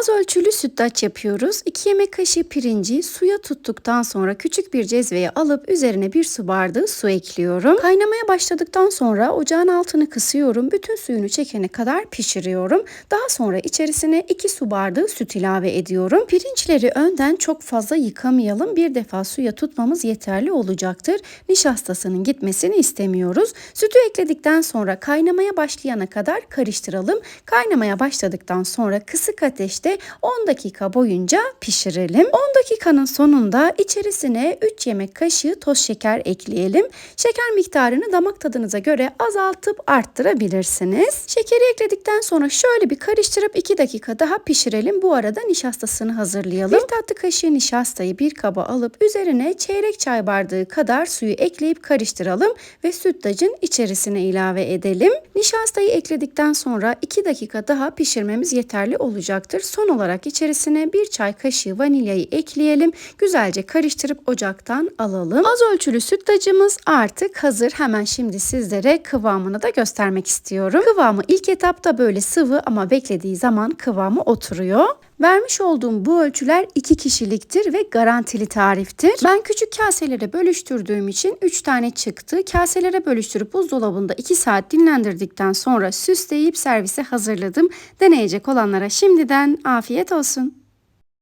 Az ölçülü sütlaç yapıyoruz. 2 yemek kaşığı pirinci suya tuttuktan sonra küçük bir cezveye alıp üzerine bir su bardağı su ekliyorum. Kaynamaya başladıktan sonra ocağın altını kısıyorum. Bütün suyunu çekene kadar pişiriyorum. Daha sonra içerisine 2 su bardağı süt ilave ediyorum. Pirinçleri önden çok fazla yıkamayalım. Bir defa suya tutmamız yeterli olacaktır. Nişastasının gitmesini istemiyoruz. Sütü ekledikten sonra kaynamaya başlayana kadar karıştıralım. Kaynamaya başladıktan sonra kısık ateşte 10 dakika boyunca pişirelim. 10 dakikanın sonunda içerisine 3 yemek kaşığı toz şeker ekleyelim. Şeker miktarını damak tadınıza göre azaltıp arttırabilirsiniz. Şekeri ekledikten sonra şöyle bir karıştırıp 2 dakika daha pişirelim. Bu arada nişastasını hazırlayalım. Bir tatlı kaşığı nişastayı bir kaba alıp üzerine çeyrek çay bardağı kadar suyu ekleyip karıştıralım ve sütlacın içerisine ilave edelim. Nişastayı ekledikten sonra 2 dakika daha pişirmemiz yeterli olacaktır. Son olarak içerisine bir çay kaşığı vanilyayı ekleyelim. Güzelce karıştırıp ocaktan alalım. Az ölçülü sütlacımız artık hazır. Hemen şimdi sizlere kıvamını da göstermek istiyorum. Kıvamı ilk etapta böyle sıvı ama beklediği zaman kıvamı oturuyor. Vermiş olduğum bu ölçüler 2 kişiliktir ve garantili tariftir. Ben küçük kaselere bölüştürdüğüm için 3 tane çıktı. Kaselere bölüştürüp buzdolabında 2 saat dinlendirdikten sonra süsleyip servise hazırladım. Deneyecek olanlara şimdiden afiyet olsun.